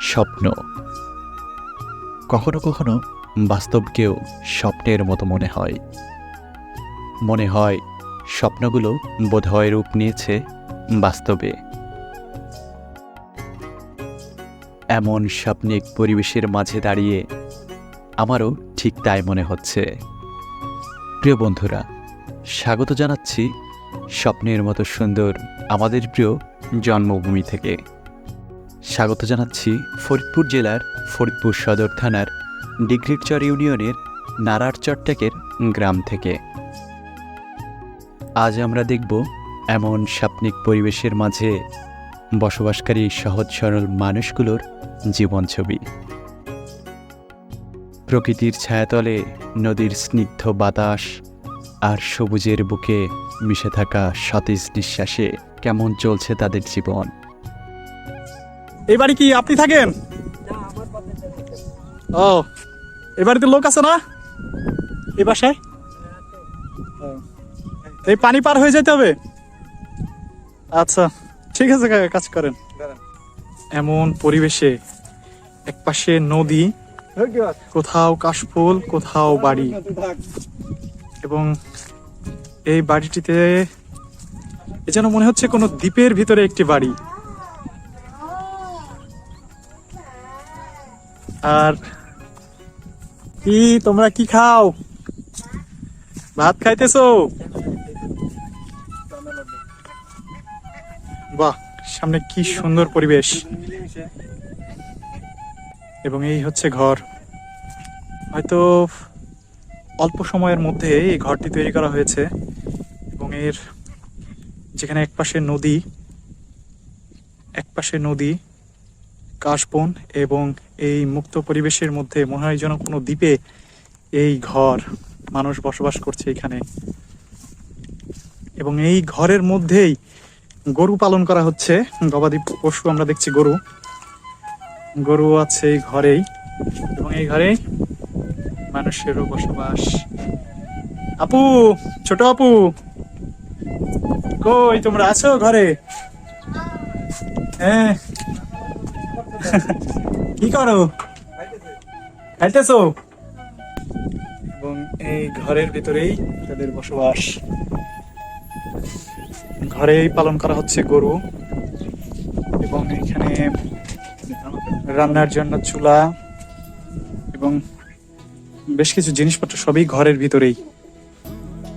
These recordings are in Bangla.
স্বপ্ন। কখনো কখনো বাস্তবকেও স্বপ্নের মতো মনে হয়। মনে হয় স্বপ্নগুলো বোধহয় রূপ নিয়েছে বাস্তবে। এমন স্বপ্নিক পরিবেশের মাঝে দাঁড়িয়ে আমারও ঠিক তাই মনে হচ্ছে। প্রিয় বন্ধুরা, স্বাগত জানাচ্ছি স্বপ্নের মতো সুন্দর আমাদের প্রিয় জন্মভূমি থেকে। স্বাগত জানাচ্ছি ফরিদপুর জেলার ফরিদপুর সদর থানার ডিগ্রিরচর ইউনিয়নের নারার চট্টাকের গ্রাম থেকে। আজ আমরা দেখব এমন স্বপ্নিক পরিবেশের মাঝে বসবাসকারী সহজ সরল মানুষগুলোর জীবন ছবি প্রকৃতির ছায়াতলে নদীর স্নিগ্ধ বাতাস আর সবুজের বুকে মিশে থাকা সতেজ নিঃশ্বাসে কেমন চলছে তাদের জীবন? এই বাড়ি কি আপনি থাকেন? ও, এই বাড়িতে লোক আছে না? এই বাসায়? এই পানি পার হয়ে যেতে হবে? আচ্ছা ঠিক আছে কাজ করেন। এমন পরিবেশে একপাশে নদী, কোথাও কাশফুল, কোথাও বাড়ি। এবং এই বাড়িটিতে এ যেন মনে হচ্ছে কোনো দ্বীপের ভিতরে একটি বাড়ি। আর কি, তোমরা কি খাও? ভাত খাইতেছো? বাহ, সামনে কি সুন্দর পরিবেশ। এবং এই হচ্ছে ঘর। হয়তো অল্প সময়ের মধ্যে এই ঘরটি তৈরি করা হয়েছে। এবং এর যেখানে একপাশে নদী একপাশে নদী কাশবন এবং এই মুক্ত পরিবেশের মধ্যে মনে হয় যেন কোনো দ্বীপে এই ঘর, মানুষ বসবাস করছে এখানে। এবং এই ঘরের মধ্যেই গরু পালন করা হচ্ছে। গবাদি পশু আমরা দেখছি গরু। গরু আছে এই ঘরেই। এবং এই ঘরে মানুষেরও বসবাস। আপু, ছোট আপু! কই, তোমরা আছো ঘরে? হ্যাঁ। কি করো? খাইতেছো? এবং এই ঘরের ভিতরেই তাদের বসবাস। ঘরেই পালন করা হচ্ছে গরু। এবং এখানে রান্নার জন্য চুলা এবং বেশ কিছু জিনিসপত্র সবই ঘরের ভিতরেই।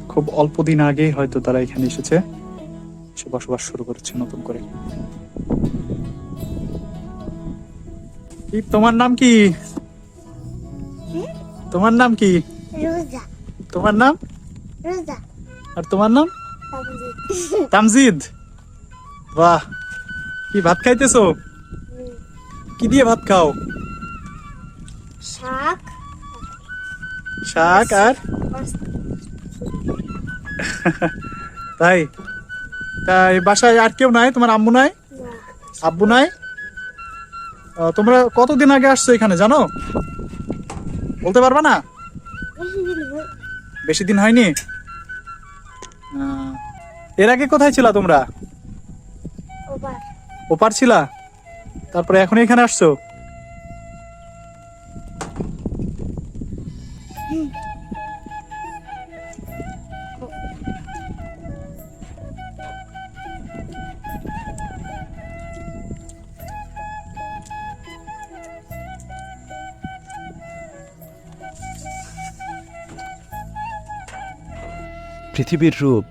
খুব অল্প দিন আগে হয়তো তারা এখানে এসেছে। সে বসবাস শুরু করেছে নতুন করে। তোমার নাম কি? তোমার নাম কি? রোজা। তোমার নাম? রোজা। আর তোমার নাম? তামজিদ। বাহ কি ভাত খাইতেছো? কি দিয়ে ভাত খাও? শাক। শাক আর? তাই তাই বাসায় আর কেউ নাই? তোমার আম্মু নাই? আব্বু নাই? তোমরা কতদিন আগে আসছো এখানে জানো? বলতে পারবা না? বেশি দিন হয়নি? এর আগে কোথায় ছিলা তোমরা? ওপার। ছিলা? তারপরে এখন এখানে আসছো? পৃথিবীর রূপ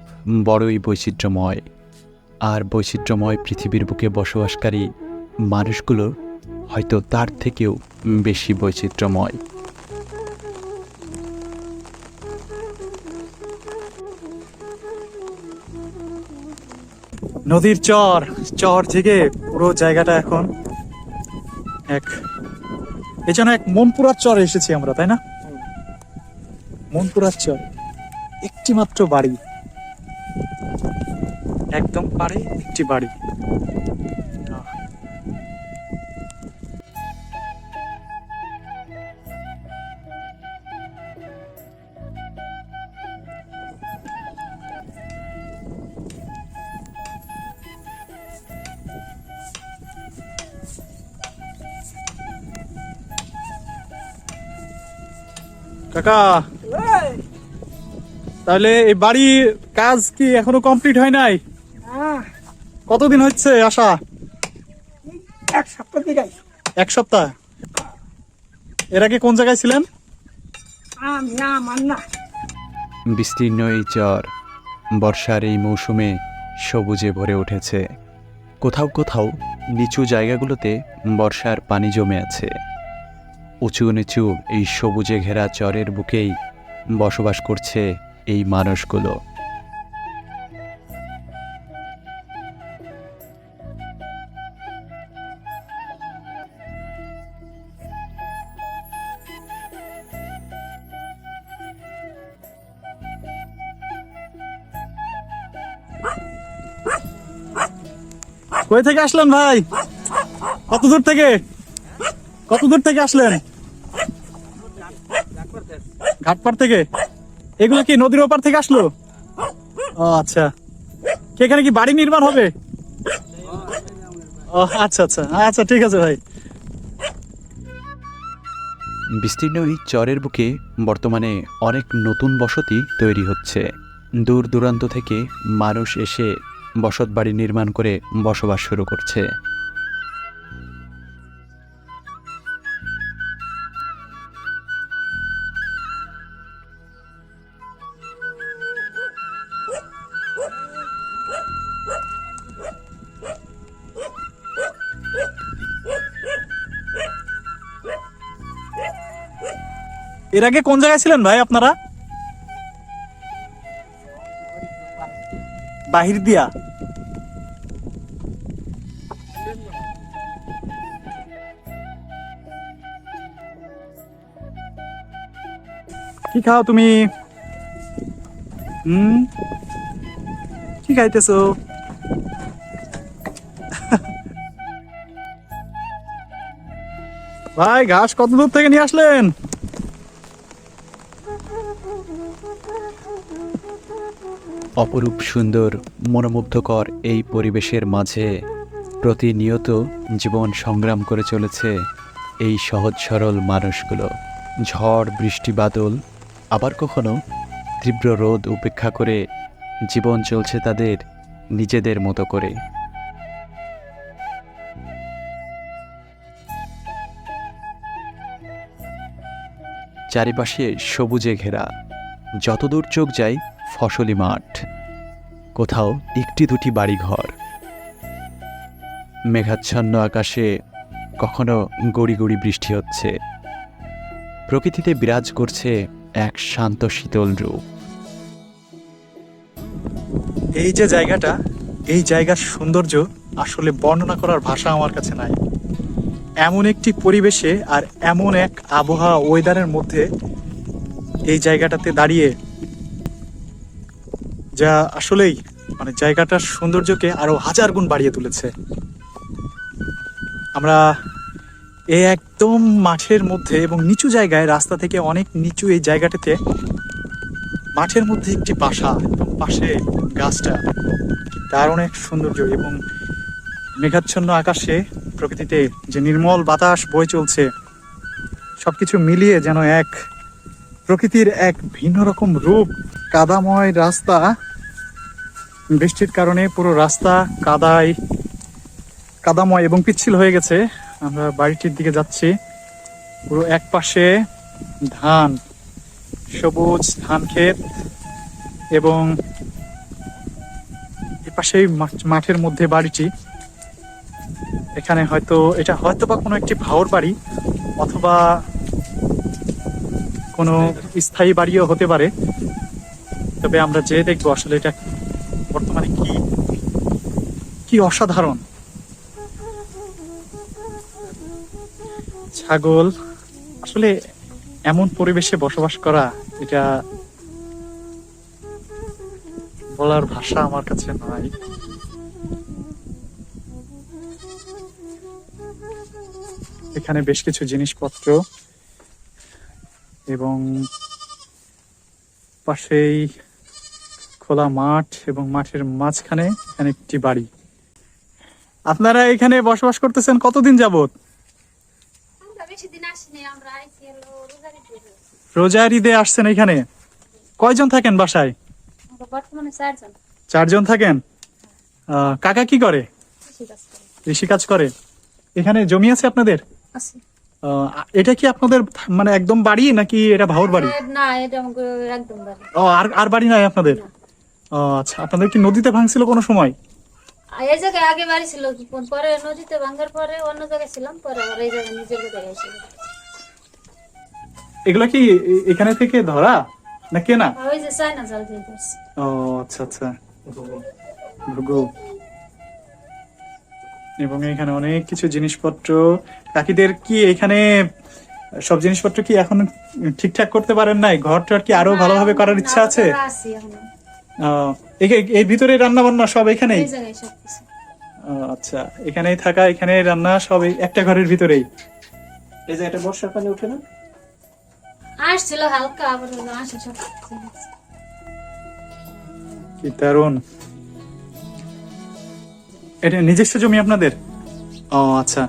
বড়ই বৈচিত্র্যময়। আর বৈচিত্র্যময় পৃথিবীর বুকে বসবাসকারী মানুষগুলো হয়তো তার থেকেও বেশি বৈচিত্র্যময়। নদীর চর চর থেকে পুরো জায়গাটা এখন এক, এ যেন এক মনপুরার চর এসেছি আমরা, তাই না? মনপুরার চর। একটি মাত্র বাড়ি। একদম পারে একটি বাড়ি। কাকা তাহলে এই বাড়ির কাজ কি এখনও কমপ্লিট হয় নাই? কতদিন হচ্ছে আসা এক সপ্তাহ এক সপ্তাহ? এর আগে কোন জায়গায় ছিলেন? বিস্তীর্ণ এই চর বর্ষার এই মৌসুমে সবুজে ভরে উঠেছে। কোথাও কোথাও নিচু জায়গাগুলোতে বর্ষার পানি জমে আছে। উঁচু নিচু এই সবুজে ঘেরা চরের বুকেই বসবাস করছে এই মানুষগুলো। কই থেকে আসলেন ভাই? কত দূর থেকে? কত দূর থেকে আসলেন? ঘাটপাড় থেকে? এগুলো কি নদীর ওপার থেকে আসলো? ও আচ্ছা। এখানে কি বাড়ি নির্মাণ হবে? ও আচ্ছা আচ্ছা। আচ্ছা ঠিক আছে ভাই। বিস্তীর্ণ এই চরের বুকে বর্তমানে অনেক নতুন বসতি তৈরি হচ্ছে। দূর দূরান্ত থেকে মানুষ এসে বসত বাড়ি নির্মাণ করে বসবাস শুরু করছে। এর আগে কোন জায়গায় ছিলেন ভাই আপনারা? বাহির দিয়া কি খাও তুমি? হুম? কি খাইতেছো? ভাই, ঘাস কত দূর থেকে নিয়ে আসলেন? অপরূপ সুন্দর, মনোমুগ্ধকর এই পরিবেশের মাঝে প্রতিনিয়ত জীবন সংগ্রাম করে চলেছে এই সহজ সরল মানুষগুলো। ঝড়, বৃষ্টি, বাদল, আবার কখনো তীব্র রোদ উপেক্ষা করে জীবন চলছে তাদের নিজেদের মতো করে। চারিপাশে সবুজে ঘেরা, যতদূর চোখ যায় ফসলি মাঠ। কোথাও একটি দুটি বাড়িঘর। মেঘাচ্ছন্ন আকাশে কখনো গড়ি গড়ি বৃষ্টি হচ্ছে। প্রকৃতিতে বিরাজ করছে এক শান্ত শীতল রূপ। এই যে জায়গাটা, এই জায়গার সৌন্দর্য আসলে বর্ণনা করার ভাষা আমার কাছে নাই। এমন একটি পরিবেশে আর এমন এক আবহাওয়া ওয়েদারের মধ্যে এই জায়গাটাতে দাঁড়িয়ে যা আসলেই মানে জায়গাটার সৌন্দর্যকে আরও হাজার গুণ বাড়িয়ে তুলেছে। আমরা এই একদম মাঠের মধ্যে এবং নিচু জায়গায় রাস্তা থেকে অনেক নিচু এই জায়গাটাতে মাঠের মধ্যে একটি বাসা এবং পাশে গাছটা কি দারুণ এক সৌন্দর্য এবং মেঘাচ্ছন্ন আকাশে প্রকৃতিতে যে নির্মল বাতাস বয়ে চলছে, সবকিছু মিলিয়ে যেন এক প্রকৃতির এক ভিন্ন রকম রূপ, কাদাময় রাস্তা বৃষ্টির কারণে পুরো রাস্তা কাদায়, কাদাময় এবং পিচ্ছিল হয়ে গেছে। আমরা বাড়িটির দিকে যাচ্ছি। পুরো এক পাশে ধান, সবুজ ধান ক্ষেত এবং এপাশেই মাঠ- মাঠের মধ্যে বাড়িটি। এখানে হয়তো, এটা হয়তো বা কোনো একটি ভাওর বাড়ি অথবা কোনো স্থায়ী বাড়িও হতে পারে। তবে আমরা যে দেখব আসলে এটা বর্তমানে কি? কি অসাধারণ? ছাগল, আসলে এমন পরিবেশে বসবাস করা, এটা বলার ভাষা আমার কাছে নাই। এখানে বেশ কিছু জিনিসপত্র এবং পাশেই খোলা মাঠ এবং মাঠের মাঝখানে এখানে একটি বাড়ি। আপনারা এখানে বসবাস করতেছেন কতদিন যাবত রোজারি ঈদে। আসছেন এখানে? কয়জন থাকেন বাসায়? চারজন। থাকেন? কাকা কি করে? কৃষি কাজ করি। এখানে জমি আছে আপনাদের? এটা কি আপনাদের মানে একদম বাড়ি নাকি এটা ভাউর বাড়ি? না এটা একদম বাড়ি। ও আর আর বাড়ি নাই আপনাদের? আচ্ছা। আপনাদের কি নদীতে ভাঙছিল কোনো সময়? এই জায়গায় আগে বাড়ি ছিল পরে নদীতে ভাঙার পরে অন্য জায়গায় ছিলাম পরে আবার এই জায়গায় নিজের জায়গায় এসে এগুলো কি এখানে থেকে ধরা? না কেনা? ওই যে চায়না জাল দিয়ে করছি ও আচ্ছা আচ্ছা। ভূগোল এবং এখানে অনেক কিছু জিনিসপত্র। কাকিদের কি এখানে সব জিনিসপত্র কি এখন ঠিকঠাক করতে পারেন নাই? ঘরটার কি আরও ভালোভাবে করার ইচ্ছা আছে? এই ভিতরে রান্না বান্না সব এখানেই আচ্ছা এখানেই থাকা এখানে রান্না সব একটা ঘরের ভিতরেই? এই যে এটা বর্ষাকালে ওঠে না? আসছিল হালকা আবার আসে সব কি দারুণ এটা নিজস্ব জমি আপনাদের? ও আচ্ছা।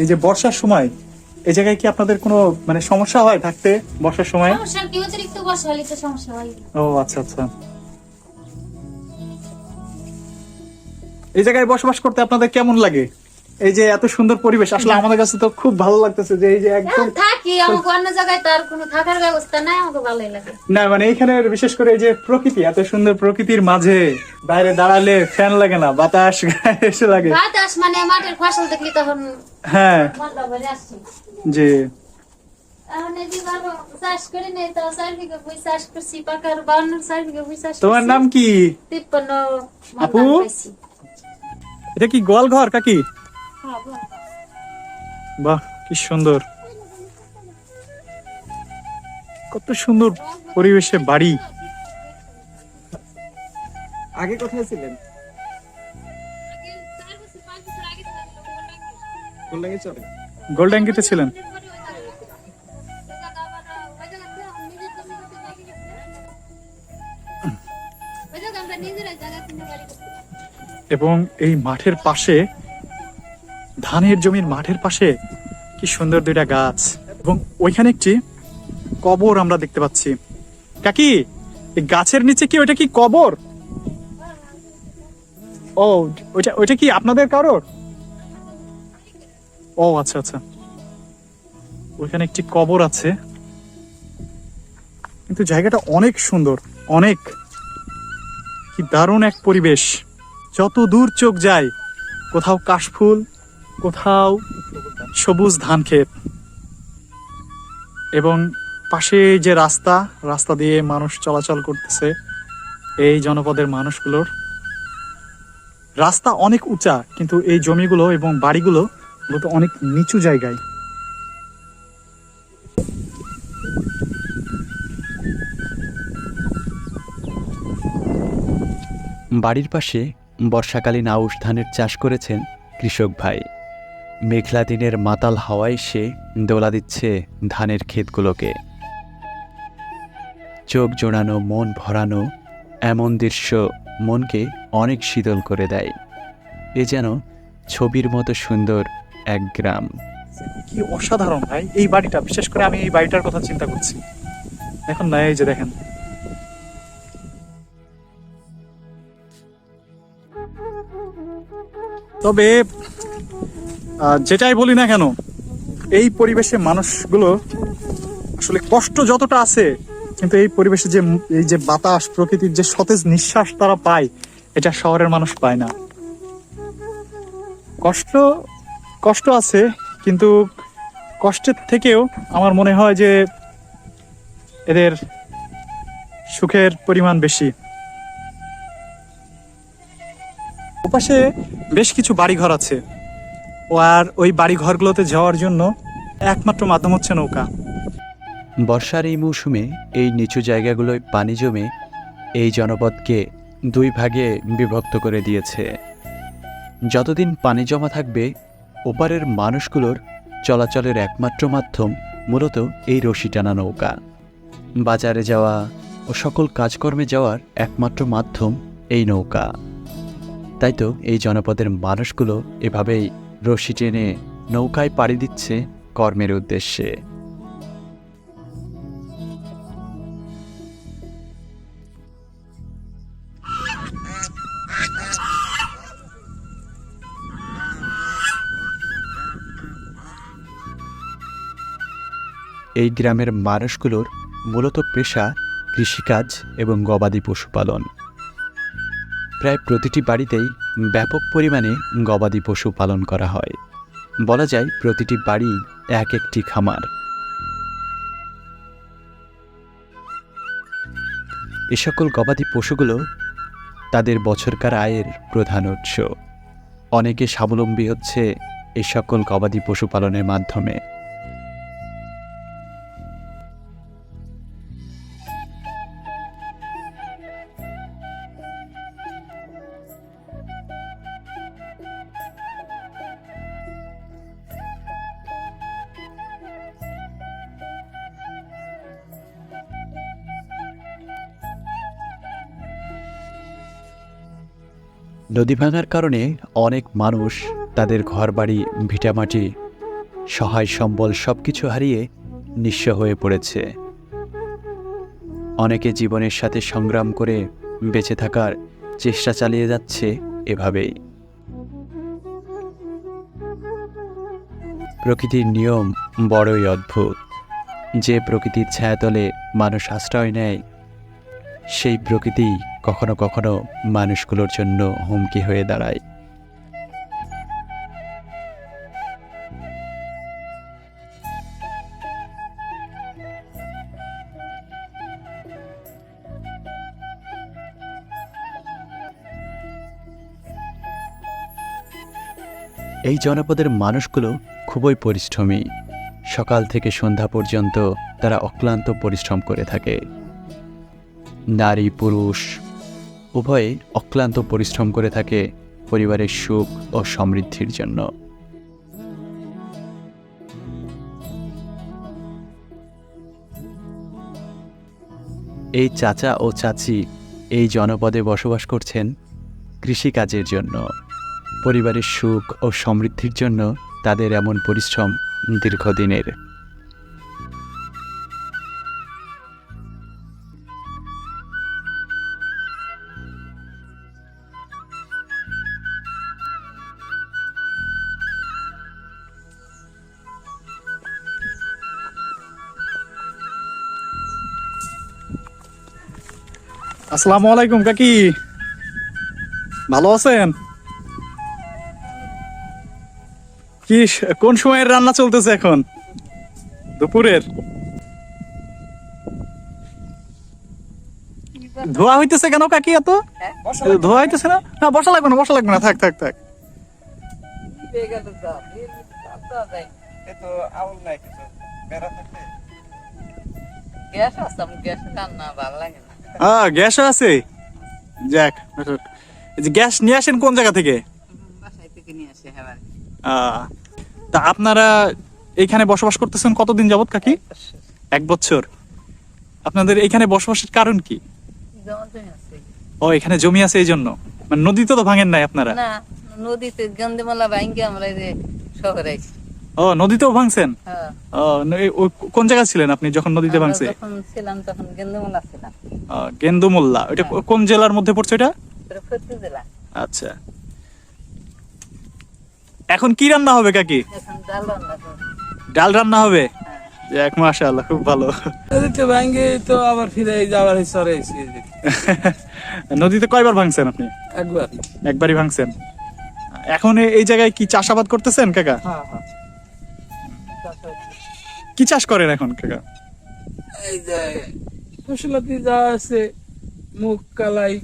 এই যে বর্ষার সময় এই জায়গায় কি আপনাদের কোনো মানে সমস্যা হয় থাকতে বর্ষার সময়? অতিরিক্ত বর্ষা হলে তো সমস্যা হয়। ও আচ্ছা আচ্ছা। এই জায়গায় বসবাস করতে আপনাদের কেমন লাগে? এই যে এত সুন্দর পরিবেশ আসলে আমাদের কাছে তো খুব ভালো লাগতেছে যে এই যে একদম থাকি আমাকে অন্য জায়গায় তার কোনো থাকার ব্যবস্থা নাই আমাকে ভালোই লাগে। না মানে এখানে বিশেষ করে এই যে প্রকৃতি এত সুন্দর প্রকৃতির মাঝে বাইরে দাঁড়ালে ফ্যান লাগে না বাতাস এসে লাগে। বাতাস মানে মাঠের ফসল দেখলি তখন হ্যাঁ। চাষ তোমার নাম কি? তিপ্পান্ন আপু? এটা কি গোয়াল ঘর কাকি? হ্যাঁ, বাহ কি সুন্দর। কত সুন্দর পরিবেশে বাড়ি। আগে কোথায় ছিলেন? গোল্ডেঙ্গিতে ছিলেন? এবং এই মাঠের পাশে, ধানের জমির মাঠের পাশে কি সুন্দর দুইটা গাছ। এবং ওইখানে একটি কবর আমরা দেখতে পাচ্ছি। কাকি গাছের নিচে কি ওইটা কি কবর? ও, ওইটা ওইটা কি আপনাদের কারোর? ও আচ্ছা আচ্ছা। ওইখানে একটি কবর আছে। কিন্তু জায়গাটা অনেক সুন্দর, অনেক। কি দারুণ এক পরিবেশ। যত দূর চোখ যায়, কোথাও কাশফুল, কোথাও সবুজ ধান ক্ষেত। এবং পাশে যে রাস্তা রাস্তা দিয়ে মানুষ চলাচল করতেছে, এই জনপদের মানুষগুলোর। রাস্তা অনেক উঁচা, কিন্তু এই জমিগুলো এবং বাড়িগুলো মূলত অনেক নিচু জায়গায়। বাড়ির পাশে বর্ষাকালীন আউশ ধানের চাষ করেছেন কৃষক ভাই। মেঘলা দিনের মাতাল হাওয়ায় সে দোলা দিচ্ছে ধানের ক্ষেতগুলোকে। চোখ জোড়ানো, মন ভরানো এমন দৃশ্য মনকে অনেক শীতল করে দেয়। এ যেন ছবির মতো সুন্দর এক গ্রাম। কি অসাধারণ ভাই, এই বাড়িটা, বিশেষ করে আমি এই বাড়িটার কথা চিন্তা করছি। এখন না যে দেখেন। তবে যেটাই বলি না কেন, এই পরিবেশে মানুষগুলো আসলে কষ্ট যতটা আছে, কিন্তু এই পরিবেশে যে, এই যে বাতাস, প্রকৃতির যে সতেজ নিঃশ্বাস তারা পায়, এটা শহরের মানুষ পায় না। কষ্ট কষ্ট আছে, কিন্তু কষ্টের থেকেও আমার মনে হয় যে, এদের সুখের পরিমাণ বেশি। ওপাশে বেশ কিছু বাড়িঘর আছে। আর ওই বাড়িঘরগুলোতে যাওয়ার জন্য একমাত্র মাধ্যম হচ্ছে নৌকা। বর্ষার এই মৌসুমে এই নিচু জায়গাগুলোয় পানি জমে এই জনপদকে দুই ভাগে বিভক্ত করে দিয়েছে। যতদিন পানি জমা থাকবে, ওপারের মানুষগুলোর চলাচলের একমাত্র মাধ্যম মূলত এই রশি টানা নৌকা। বাজারে যাওয়া ও সকল কাজকর্মে যাওয়ার একমাত্র মাধ্যম এই নৌকা। তাই তো এই জনপদের মানুষগুলো এভাবেই রশি টেনে নৌকায় পাড়ি দিচ্ছে কর্মের উদ্দেশ্যে। এই গ্রামের মানুষগুলোর মূলত পেশা কৃষিকাজ এবং গবাদি পশুপালন। প্রায় প্রতিটি বাড়িতেই ব্যাপক পরিমাণে গবাদি পশু পালন করা হয়। বলা যায় প্রতিটি বাড়ি এক একটি খামার। এ সকল গবাদি পশুগুলো তাদের বছরকার আয়ের প্রধান উৎস। অনেকে স্বাবলম্বী হচ্ছে এই সকল গবাদি পশু পালনের মাধ্যমে। নদী ভাঙার কারণে অনেক মানুষ তাদের ঘরবাড়ি, ভিটামাটি, সহায় সম্বল সব কিছু হারিয়ে নিঃস্ব হয়ে পড়েছে। অনেকে জীবনের সাথে সংগ্রাম করে বেঁচে থাকার চেষ্টা চালিয়ে যাচ্ছে এভাবেই। প্রকৃতির নিয়ম বড়ই অদ্ভুত। যে প্রকৃতির ছায়াতলে মানুষ আশ্রয় নেয়, সেই প্রকৃতি কখনো কখনো মানুষগুলোর জন্য হুমকি হয়ে দাঁড়ায়। এই জনপদের মানুষগুলো খুবই পরিশ্রমী। সকাল থেকে সন্ধ্যা পর্যন্ত তারা অক্লান্ত পরিশ্রম করে থাকে। নারী, পুরুষ উভয়ে অক্লান্ত পরিশ্রম করে থাকে পরিবারের সুখ ও সমৃদ্ধির জন্য। এই চাচা ও চাচি এই জনপদে বসবাস করছেন কৃষিকাজের জন্য। পরিবারের সুখ ও সমৃদ্ধির জন্য তাদের এমন পরিশ্রম দীর্ঘদিনের। আসসালামু আলাইকুম, কাকি। ভালো আছেন? কি কোন সময়ের রান্না চলতেছে এখন? দুপুরের? ধোয়া হইতেছে কেন, কাকি, এত? ধোয়া হইতেছে না? না, বসা লাগবে না, বসা লাগবে না, থাক থাক থাক। গ্যাস আমার গ্যাস রান্না ভালো লাগে না। আহ গ্যাসও আছে। যাক যে গ্যাস নিয়ে আসেন কোন জায়গা থেকে? হ্যাঁ তা আপনারা এখানে বসবাস করতেছেন কতদিন যাবত কাকি? এক বছর। আপনাদের এখানে বসবাসের কারণ কি? ও এখানে জমি আছে এই জন্য। মানে নদীতে তো ভাঙেন নাই আপনারা? নদীতে গন্ধমালা ভাঙ্গে আমরা শহরে ও নদীতেও ভাঙছেন? হ্যাঁ। ও কোন জায়গায় ছিলেন আপনি যখন নদীতে ভাঙছে? যখন ছিলাম তখন গন্ধমালা ছিলাম। গেন্দুমোল্লা। ওইটা কোন জেলার মধ্যে পড়ছে এটা জেলা। আচ্ছা। এখন কি রান্না হবে কাকি? ডাল রান্না হবে? হ্যাঁ। এক মাশাআল্লাহ খুব ভালো। নদীতে ভাঙ্গে তো আবার ফিরে যাওয়ার সরে নদীতে কয়বার ভাঙছেন আপনি? একবার। একবারই ভাঙছেন। এখন এই জায়গায় কি চাষাবাদ করতেছেন কাকা? হ্যাঁ হ্যাঁ। কি চাষ করেন এখন কাকা? এই যে ফসলাতি যা আছে মুগ কালাই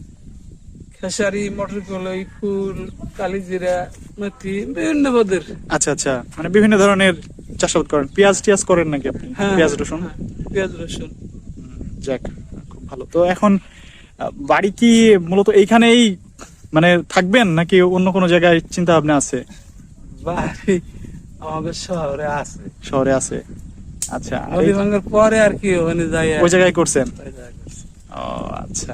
খেসারি মটর কলাই ফুল কালিজিরা মেথি বিভিন্ন পদের আচ্ছা আচ্ছা মানে বিভিন্ন ধরনের চাষাবাদ করেন। পেঁয়াজ টিয়াজ করেন নাকি আপনি? হ্যাঁ পেঁয়াজ রসুন? হ্যাঁ, পেঁয়াজ রসুন। যাক খুব ভালো। তো এখন বাড়ি কি মূলত এইখানেই মানে থাকবেন নাকি অন্য কোনো জায়গায় চিন্তা ভাবনা আছে? বাড়ি আমাদের শহরে আছে। শহরে আছে? আচ্ছা আর নদী পরে আর কি ওখানে যাই ওই জায়গায় করছেন। ও আচ্ছা।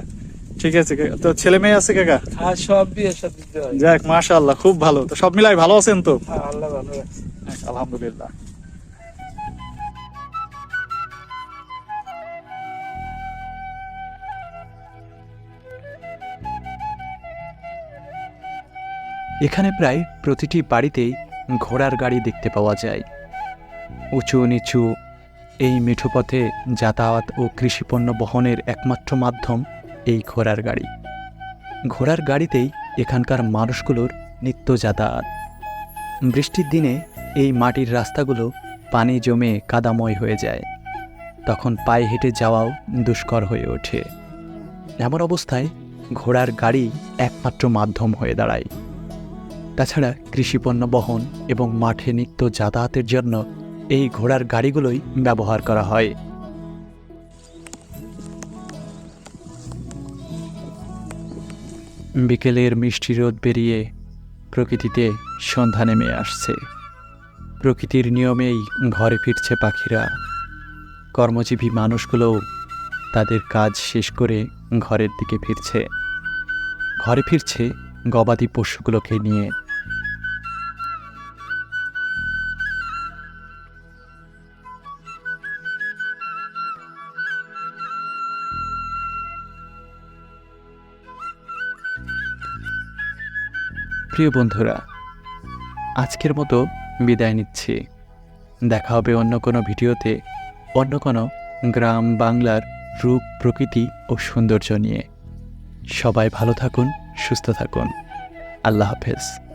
ঠিক আছে তো ছেলে মেয়ে আছে কাকা? আর সব বিয়ে সাথে যাক মাশাআল্লাহ খুব ভালো। তো সব মিলাই ভালো আছেন তো? হ্যাঁ, আল্লাহ ভালো রাখছে আলহামদুলিল্লাহ। এখানে প্রায় প্রতিটি বাড়িতেই ঘোড়ার গাড়ি দেখতে পাওয়া যায়। উঁচু নিচু এই মিঠু পথে যাতায়াত ও কৃষিপণ্য বহনের একমাত্র মাধ্যম এই ঘোড়ার গাড়ি। ঘোড়ার গাড়িতেই এখানকার মানুষগুলোর নিত্য যাতায়াত। বৃষ্টির দিনে এই মাটির রাস্তাগুলো পানি জমে কাদাময় হয়ে যায়। তখন পায়ে হেঁটে যাওয়াও দুষ্কর হয়ে ওঠে। এমন অবস্থায় ঘোড়ার গাড়ি একমাত্র মাধ্যম হয়ে দাঁড়ায়। তাছাড়া কৃষিপণ্য বহন এবং মাঠে নিত্য যাতায়াতের জন্য এই ঘোড়ার গাড়িগুলোই ব্যবহার করা হয়। বিকেলের মিষ্টি রোদ বেরিয়ে প্রকৃতিতে সন্ধ্যা নেমে আসছে। প্রকৃতির নিয়মেই ঘরে ফিরছে পাখিরা। কর্মজীবী মানুষগুলোও তাদের কাজ শেষ করে ঘরের দিকে ফিরছে। ঘরে ফিরছে গবাদি পশুগুলোকে নিয়ে প্রিয় বন্ধুরা, আজকের মতো বিদায় নিচ্ছি। দেখা হবে অন্য কোনো ভিডিওতে, অন্য কোনো গ্রাম বাংলার রূপ, প্রকৃতি ও সৌন্দর্য নিয়ে। সবাই ভালো থাকুন, সুস্থ থাকুন। আল্লাহ হাফেজ।